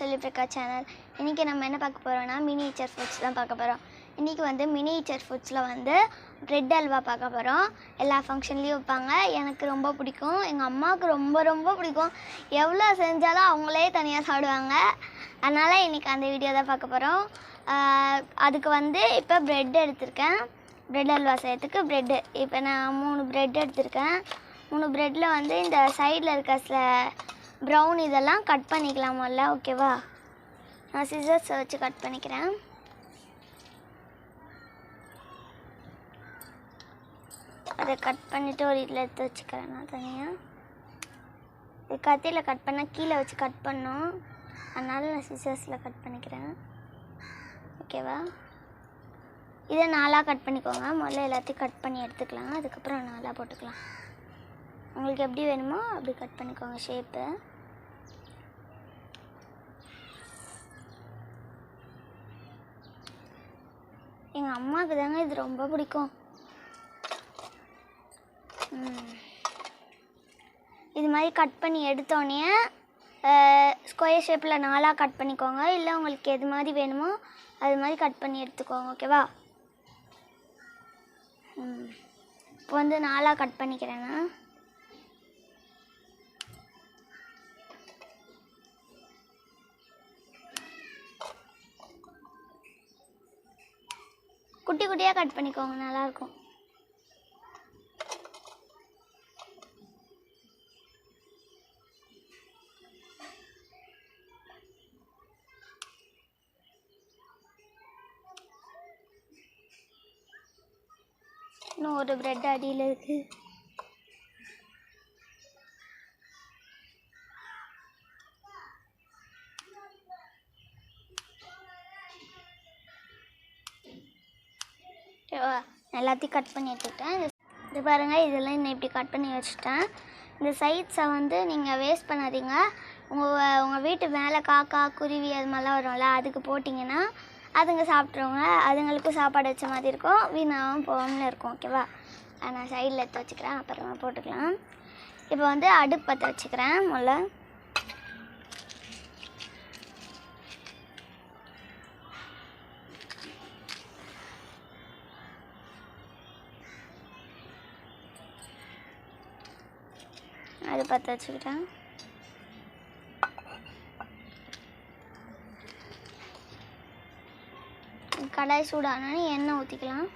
சொல்லிப்பிருக்கா channel இன்றைக்கி நம்ம என்ன பார்க்க போகிறோம்னா மினியேச்சர் ஃபுட்ஸ் தான் பார்க்க போகிறோம் இன்றைக்கி வந்து மினியேச்சர் ஃபுட்ஸில் வந்து ப்ரெட் அல்வா பார்க்க போகிறோம் எல்லா ஃபங்க்ஷன்லேயும் வைப்பாங்க. எனக்கு ரொம்ப பிடிக்கும். எங்கள் அம்மாவுக்கு ரொம்ப ரொம்ப பிடிக்கும். எவ்வளோ செஞ்சாலும் அவங்களே தனியாக சாப்பிடுவாங்க. அதனால் இன்றைக்கி அந்த வீடியோ தான் பார்க்க போகிறோம் அதுக்கு வந்து இப்போ ப்ரெட் எடுத்திருக்கேன். ப்ரெட் அல்வா செய்யறதுக்கு ப்ரெட்டு இப்போ நான் மூணு ப்ரெட் எடுத்திருக்கேன். மூணு ப்ரெட்டில் வந்து இந்த சைடில் இருக்க சில ப்ரௌன் இதெல்லாம் கட் பண்ணிக்கலாம் முதல்ல ஓகேவா நான் சிசர்ஸ் வச்சு கட் பண்ணிக்கிறேன். அதை கட் பண்ணிவிட்டு ஒரு இதில் எடுத்து வச்சுக்கிறேன் நான் தனியாக இது கத்தியில் கட் பண்ணால் கீழே வச்சு கட் பண்ணோம். அதனால் நான் சிசர்ஸில் கட் பண்ணிக்கிறேன். ஓகேவா இதை நாளாக கட் பண்ணிக்கோங்க. முதல்ல எல்லாத்தையும் கட் பண்ணி எடுத்துக்கலாம். அதுக்கப்புறம் நாளாக போட்டுக்கலாம். உங்களுக்கு எப்படி வேணுமோ அப்படி கட் பண்ணிக்கோங்க ஷேப்பு எங்கள் அம்மாவுக்கு தாங்க இது ரொம்ப பிடிக்கும். இது மாதிரி கட் பண்ணி எடுத்தோடனே ஸ்கொயர் ஷேப்பில் நாலாக கட் பண்ணிக்கோங்க. இல்லை உங்களுக்கு எது மாதிரி வேணுமோ அது மாதிரி கட் பண்ணி எடுத்துக்கோங்க ஓகேவா ம். இப்போ வந்து நாலாக கட் பண்ணிக்கிறேன்னா குட்டியாக கட் பண்ணிக்கோங்க நல்லாயிருக்கும். இன்னும் ஒரு பிரெட் அடியில் இருக்குது எல்லாத்தையும் கட் பண்ணி எடுத்துக்கிட்டேன். இது பாருங்கள் இதெல்லாம் இன்னும் இப்படி கட் பண்ணி வச்சுட்டேன். இந்த சைட்ஸை வந்து நீங்கள் வேஸ்ட் பண்ணாதீங்க. உங்கள் உங்கள் வீட்டு மேலே காக்கா குருவி அது மாதிரிலாம் வரும்ல அதுக்கு போட்டிங்கன்னா அதுங்க சாப்பிட்ருவாங்க அதுங்களுக்கும் சாப்பாடு வச்ச மாதிரி இருக்கும். வீணாகவும் போகாமல் இருக்கும் ஓகேவா நான் சைடில் எடுத்து வச்சுக்கிறேன். அப்புறமா போட்டுக்கலாம். இப்போ வந்து அடுப்பு பற்ற வச்சுக்கிறேன் முதல்ல. அது பற்ற வச்சுக்கிட்டேன். கடாய் சூடானோன்னு எண்ணெய் ஊற்றிக்கலாம்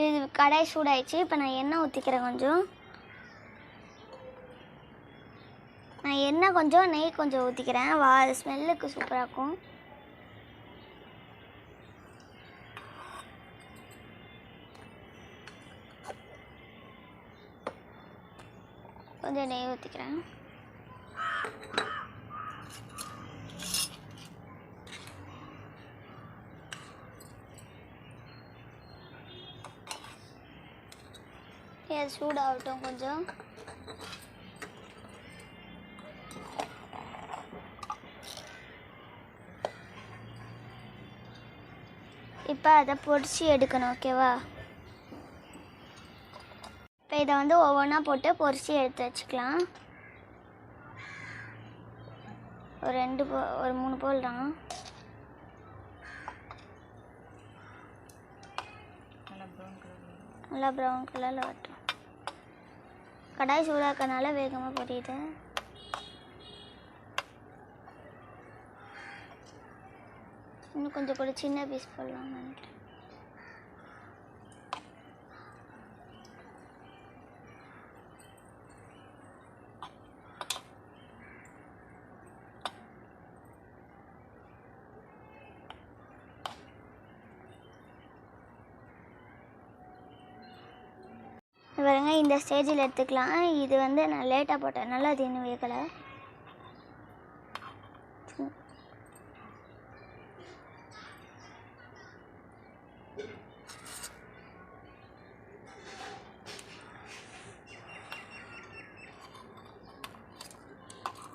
இது கடாய் சூடாயிடுச்சு இப்போ நான் எண்ணெய் ஊற்றிக்கிறேன் கொஞ்சம். நான் எண்ணெய் கொஞ்சம் நெய் கொஞ்சம் ஊற்றிக்கிறேன் வா ஸ்மெல்லுக்கு சூப்பராக இருக்கும். கொஞ்சம் நெய் ஊற்றிக்கிறேன் இது சூடாகட்டும் கொஞ்சம். இப்போ அதை பொரிச்சு எடுக்கணும் ஓகேவா இதை வந்து ஒவ்வொன்றா போட்டு பொரிச்சு எடுத்து வச்சுக்கலாம். ஒரு ரெண்டு போ ஒரு மூணு போல் நல்லா ப்ரௌன் கலரில் வரட்டும். கடாய் சூடாக்கனால வேகமாக பொரியுது. இன்னும் கொஞ்சம் கூட சின்ன பீஸ் போடலாம் நினைக்கிறேன். பாருங்க இந்த ஸ்டேஜில் எடுத்துக்கலாம். இது வந்து நான் லேட்டாக போட்டேன். அது இன்னும் வேகலை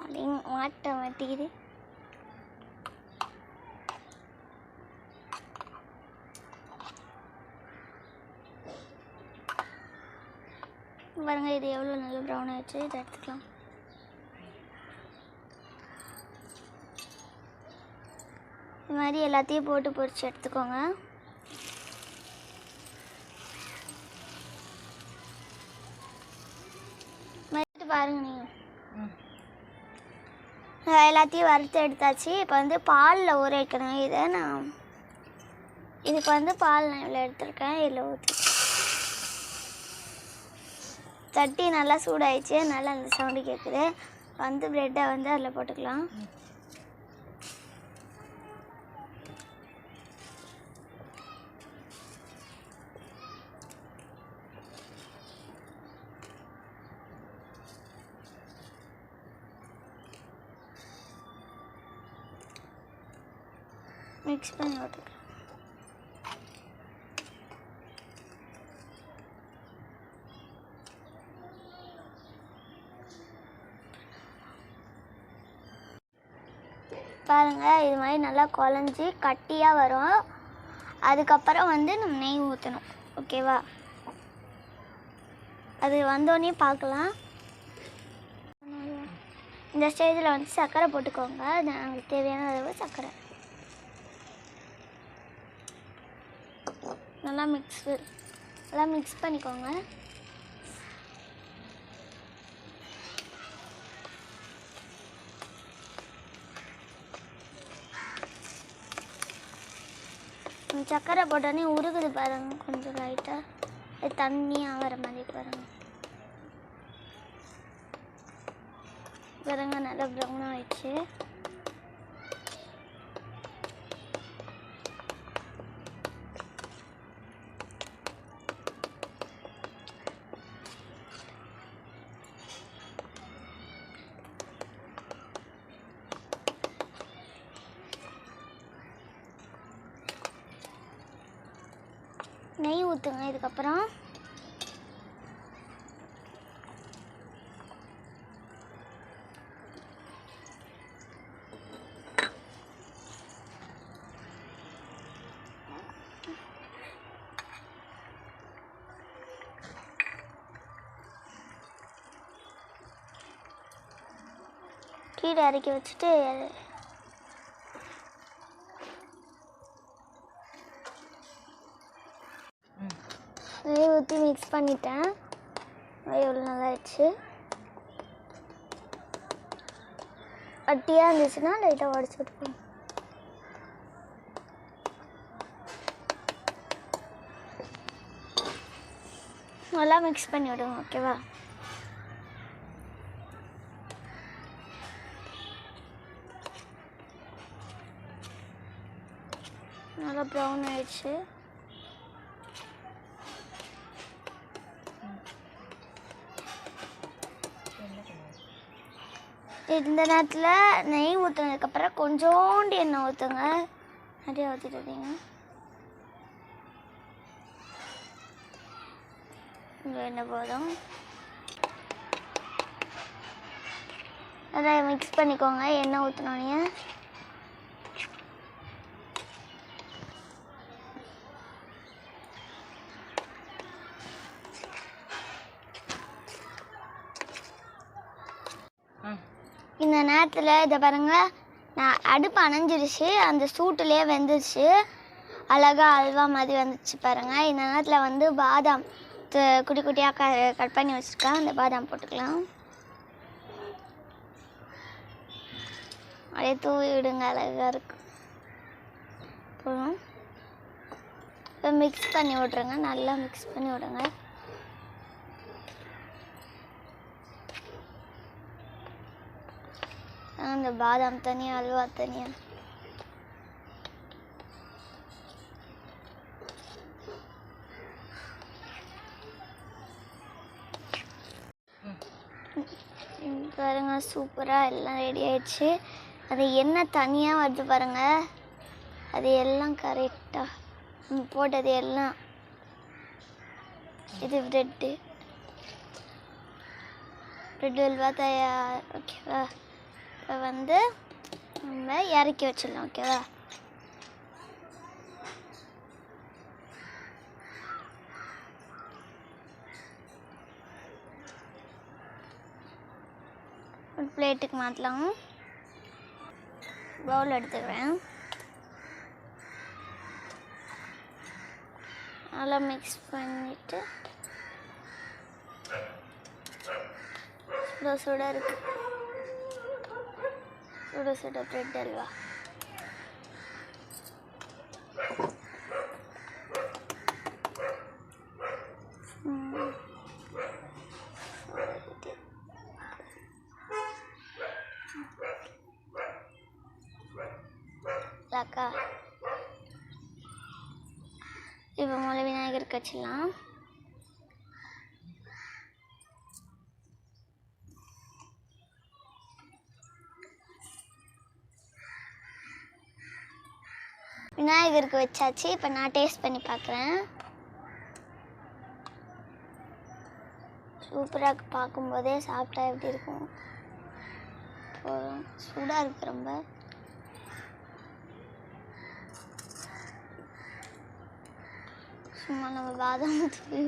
அப்படின்னு மாட்ட மாட்டேங்குது பாருங்க இது எவ்வளோ நல்ல ப்ரௌன் ஆயிடுச்சு இதை எடுத்துக்கலாம். இது மாதிரி எல்லாத்தையும் போட்டு பொரிச்சு எடுத்துக்கோங்க. பாருங்க நீங்கள் எல்லாத்தையும் வறுத்து எடுத்தாச்சு. இப்போ வந்து பாலில் ஊற வைக்கணும். இதை நான் இதுக்கு வந்து பால் நான் இவ்வளோ எடுத்திருக்கேன். இதில் ஊற்றி தட்டி நல்லா சூடாயிடுச்சு நல்லா அந்த சவுண்டு கேட்குது வந்து ப்ரெட்டை வந்து அதில் போட்டுக்கலாம் மிக்ஸ் பண்ணி விட்டுக்கலாம் பாருங்கள் இது மாதிரி நல்லா குழஞ்சி கட்டியாக வரும். அதுக்கப்புறம் வந்து நம்ம நெய் ஊற்றணும் ஓகேவா அது வந்தோடனே பார்க்கலாம் இந்த ஸ்டேஜில் வந்து சர்க்கரை போட்டுக்கோங்க. நமக்கு தேவையான அளவு சர்க்கரை. நல்லா மிக்ஸ் நல்லா மிக்ஸ் பண்ணிக்கோங்க. சக்கரை போட்டோடனே போட்டோன்னே உருகுது பாருங்க கொஞ்சம் லைட்டாக தண்ணியாக வர மாதிரி பாருங்க. பாருங்க நல்லா ப்ரௌன் ஆயிடுச்சு. ஊற்றுங்க. இதுக்கப்புறம் கீழே இறக்கி வச்சுட்டு நெய் ஊற்றி மிக்ஸ் பண்ணிட்டேன். எவ்வளோ நல்லா ஆயிடுச்சு? இருந்துச்சுன்னா லைட்டாக உடச்சி விட்டுப்போம் நல்லா மிக்ஸ் பண்ணி விடுங்க ஓகேவா நல்லா ப்ரௌன் ஆயிடுச்சு. இந்த நேரத்தில் நெய் ஊற்றுனதுக்கப்புறம் கொஞ்சோண்டு எண்ணெய் ஊற்றுங்க நிறைய ஊற்றிட்டுருக்கீங்க இங்கே எண்ணெய் போதும். அதை மிக்ஸ் பண்ணிக்கோங்க. எண்ணெய் ஊற்றினோன்னே இந்த நேரத்தில் இதை பாருங்கள் நான் அடுப்பு அணைஞ்சிருச்சு. அந்த சூட்டுலேயே வெந்துருச்சு. அழகா அல்வா மாதிரி வந்துச்சு பாருங்கள் இந்த நேரத்தில் வந்து பாதாம் குட்டி குட்டியாக க கட் பண்ணி வச்சுருக்கேன். அந்த பாதாம் போட்டுக்கலாம். அப்படியே தூவி விடுங்க. அழகாக இருக்கும் போதும். இப்போ மிக்ஸ் பண்ணி விட்ருங்க நல்லா மிக்ஸ் பண்ணி விடுங்க. அந்த பாதாம் தனியாக அல்வா தனியாக பாருங்க சூப்பராக எல்லாம் ரெடி ஆயிடுச்சு. அது என்ன தனியாக வருது பாருங்க. அது எல்லாம் கரெக்டாக போட்டது எல்லாம். இது ப்ரெட்டு ப்ரெட் அல்வா தயார் ஓகேவா இப்போ வந்து நம்ம இறக்கி வச்சிடலாம் ஓகேவா? ஒரு பிளேட்டுக்கு மாற்றலாம் பவுல் எடுத்துக்கிறேன். நல்லா மிக்ஸ் பண்ணிட்டு சுட சுட சுட சுட பிரெட் அல்வா ம். அக்கா இப்போ முதல்ல விநாயகர் கட்சிலாம் விநாயகருக்கு வச்சாச்சு. இப்போ நான் டேஸ்ட் பண்ணி பார்க்குறேன் சூப்பராக பார்க்கும்போதே சாப்பிட்டா எப்படி இருக்கும்? சூடாக இருக்கு ரொம்ப. சும்மா நம்ம பாதாம் தூவி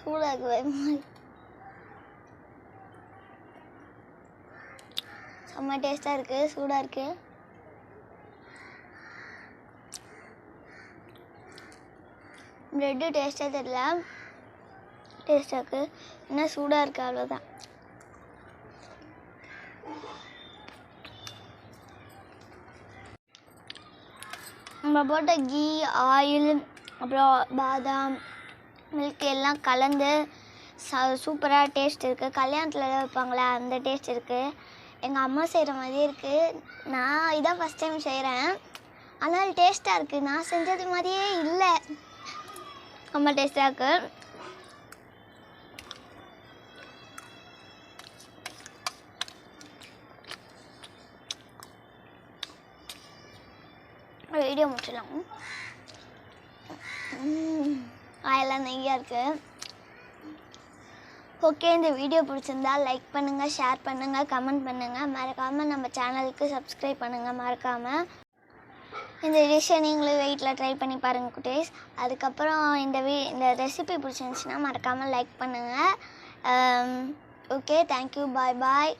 சூடாக இருக்கு பயமா இருக்கு. செம்ம டேஸ்ட்டாக இருக்குது சூடாக இருக்குது ப்ரெட்டு டேஸ்ட்டாக தெரியல. டேஸ்ட்டாக இருக்குது இன்னும் சூடாக இருக்குது அவ்வளோதான் நம்ம போட்ட கீ ஆயில் அப்புறம் பாதாம் மில்க் எல்லாம் கலந்து ச சூப்பராக டேஸ்ட் இருக்குது கல்யாணத்தில் வைப்பாங்களே அந்த டேஸ்ட் இருக்குது எங்கள் அம்மா செய்கிற மாதிரியே இருக்குது நான் இதான் ஃபஸ்ட் டைம் செய்கிறேன் ஆனால் டேஸ்ட்டாக இருக்குது நான் செஞ்சது மாதிரியே இல்லை. ரொம்ப டேஸ்ட்டாக இருக்குது வீடியோ முடிச்சிடலாம். வாயெல்லாம் நெய்யாக இருக்குது ஓகே இந்த வீடியோ பிடிச்சிருந்தா லைக் பண்ணுங்கள் ஷேர் பண்ணுங்கள் கமெண்ட் பண்ணுங்கள் மறக்காமல் நம்ம சேனலுக்கு சப்ஸ்கிரைப் பண்ணுங்கள் மறக்காமல் இந்த டிஷ்ஷை நீங்களும் வெயிட்டில் ட்ரை பண்ணி பாருங்கள் குட்டேஸ். அதுக்கப்புறம் இந்த வீ இந்த ரெசிபி பிடிச்சிருந்துச்சின்னா மறக்காமல் லைக் பண்ணுங்கள் okay um, thank you bye bye